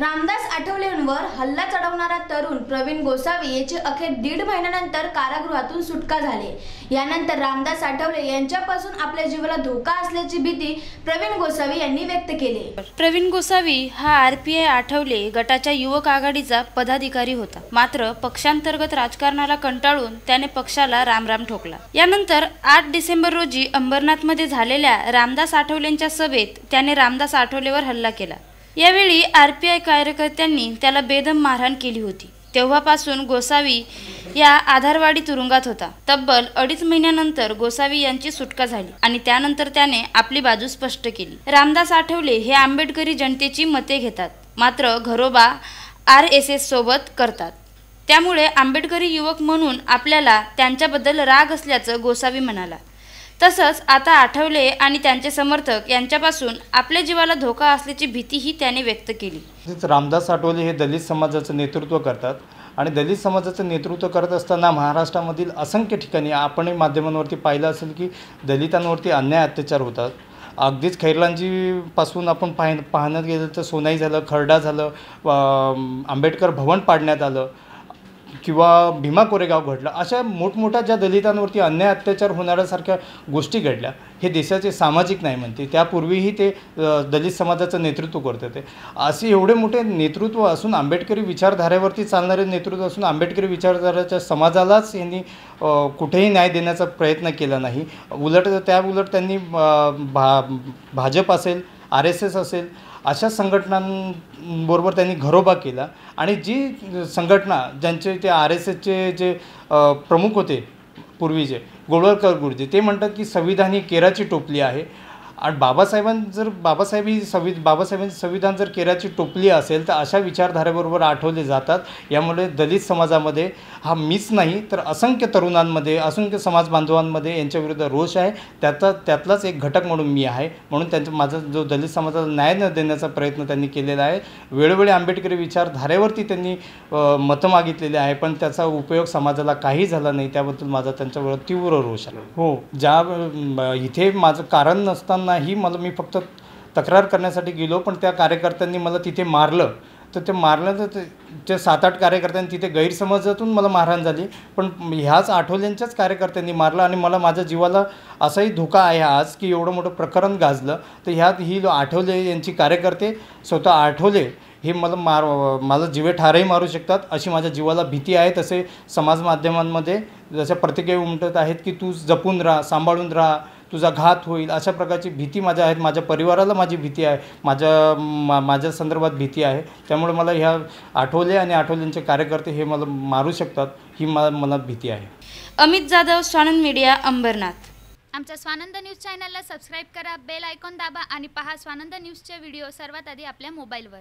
रामदास आठवलेंवर हल्ला चढवणारा तरुण प्रवीण गोसावी याची अखेर दीड महिन्यानंतर कारागृहातून सुटका झाली. यानंतर रामदास आठवले यांच्यापासून आपल्या जीवाला धोका असल्याची भीती प्रवीण गोसावी यांनी व्यक्त केली. प्रवीण गोसावी हा आर पी आय आठवले गटाच्या युवक आघाडीचा पदाधिकारी होता. मात्र पक्षांतर्गत राजकारणाला कंटाळून त्याने पक्षाला रामराम ठोकला. यानंतर आठ डिसेंबर रोजी अंबरनाथमध्ये झालेल्या रामदास आठवलेंच्या सभेत त्याने रामदास आठवलेवर हल्ला केला. यावेळी आर पी आय कार्यकर्त्यांनी त्याला बेदम मारहाण केली होती. तेव्हापासून गोसावी या आधारवाडी तुरुंगात होता. तब्बल अडीच महिन्यानंतर गोसावी यांची सुटका झाली आणि त्यानंतर त्याने आपली बाजू स्पष्ट केली. रामदास आठवले हे आंबेडकरी जनतेची मते घेतात मात्र घरोबा आर एस एस सोबत करतात. त्यामुळे आंबेडकरी युवक म्हणून आपल्याला त्यांच्याबद्दल राग असल्याचं गोसावी म्हणाला. तसंच आता आठवले आणि त्यांचे समर्थक यांच्यापासून आपल्या जीवाला धोका असल्याची भीतीही त्याने व्यक्त केली. तसेच रामदास आठवले हे दलित समाजाचं नेतृत्व करतात आणि दलित समाजाचं नेतृत्व करत असताना महाराष्ट्रामधील असंख्य ठिकाणी आपणही माध्यमांवरती पाहिलं असेल की दलितांवरती अन्याय अत्याचार होतात. अगदीच खैरलांजीपासून आपण पाह पाहण्यात गेलं तर सोनाई झालं खरडा झालं आंबेडकर भवन पाडण्यात आलं. किंवा भीमा कोरेगाव घडलं अशा मोठमोठ्या ज्या दलितांवरती अन्याय अत्याचार होणाऱ्यासारख्या गोष्टी घडल्या हे देशाचे सामाजिक नाही म्हणते. त्यापूर्वीही ते दलित समाजाचं नेतृत्व करत होते. असे एवढे मोठे नेतृत्व असून आंबेडकरी विचारधारेवरती चालणारे नेतृत्व असून आंबेडकरी विचारधाराच्या समाजालाच यांनी कुठेही न्याय देण्याचा प्रयत्न केला नाही. उलट त्या उलट त्यांनी भा भाजप असेल आर एस एस असेल अशा संघटनांबरोबर त्यांनी घरोबा केला. आणि जी संघटना ज्यांचे ते आर एस एसचे जे प्रमुख होते पूर्वीचे गोळवळकर गुरुजी ते म्हणतात की संविधान ही केराची टोपली आहे. आणि बाबासाहेबां जर बाबासाहेब ही संवि बाबासाहेबांची संविधान जर केराची टोपली असेल तर अशा विचारधारेबरोबर आठवले जातात. यामुळे दलित समाजामध्ये हा मीच नाही तर असंख्य तरुणांमध्ये असंख्य समाज बांधवांमध्ये यांच्याविरुद्ध रोष आहे. त्याचा त्यातलाच एक घटक म्हणून मी आहे. म्हणून त्यांचा माझा जो दलित समाजाला न्याय न देण्याचा प्रयत्न त्यांनी केलेला आहे. वेळोवेळी आंबेडकरी विचारधारेवरती त्यांनी मतं मागितलेली आहे पण त्याचा उपयोग समाजाला काही झाला नाही. त्याबद्दल माझा त्यांच्यावर तीव्र रोष आहे. हो. ज्या इथे माझं कारण नसतानाही मला मी फक्त तक्रार करण्यासाठी गेलो पण त्या कार्यकर्त्यांनी मला तिथे मारलं. तर ते मारलं तर ते- सात आठ कार्यकर्त्यांनी तिथे गैरसमजातून मला मारहाण झाली. पण ह्याच आठवल्यांच्याच कार्यकर्त्यांनी मारलं आणि मला माझ्या जीवाला असाही धोका आहे आज की एवढं मोठं प्रकरण गाजलं. तर ह्यात ही आठवले यांची कार्यकर्ते स्वतः आठवले हे मला मार मला जीवे ठारही मारू शकतात अशी माझ्या जीवाला भीती आहे. तसे समाज माध्यमांमध्ये जशा प्रतिक्रिया उमटत आहेत की तू जपून राहा सांभाळून राहा तुझा घात होईल अशा प्रकारची भीती माझ्या आहेत. माझ्या परिवाराला माझी भीती आहे. माझ्या मा माझ्या संदर्भात भीती आहे. त्यामुळे मला ह्या आठवले आणि आठवल्यांचे कार्यकर्ते हे मला मारू शकतात ही मला मनात भीती आहे. अमित जाधव स्वानंद मीडिया अंबरनाथ. आमच्या स्वानंद न्यूज चॅनलला सबस्क्राईब करा बेल आयकॉन दाबा आणि पहा स्वानंद न्यूजचे व्हिडिओ सर्वात आधी आपल्या मोबाईलवर.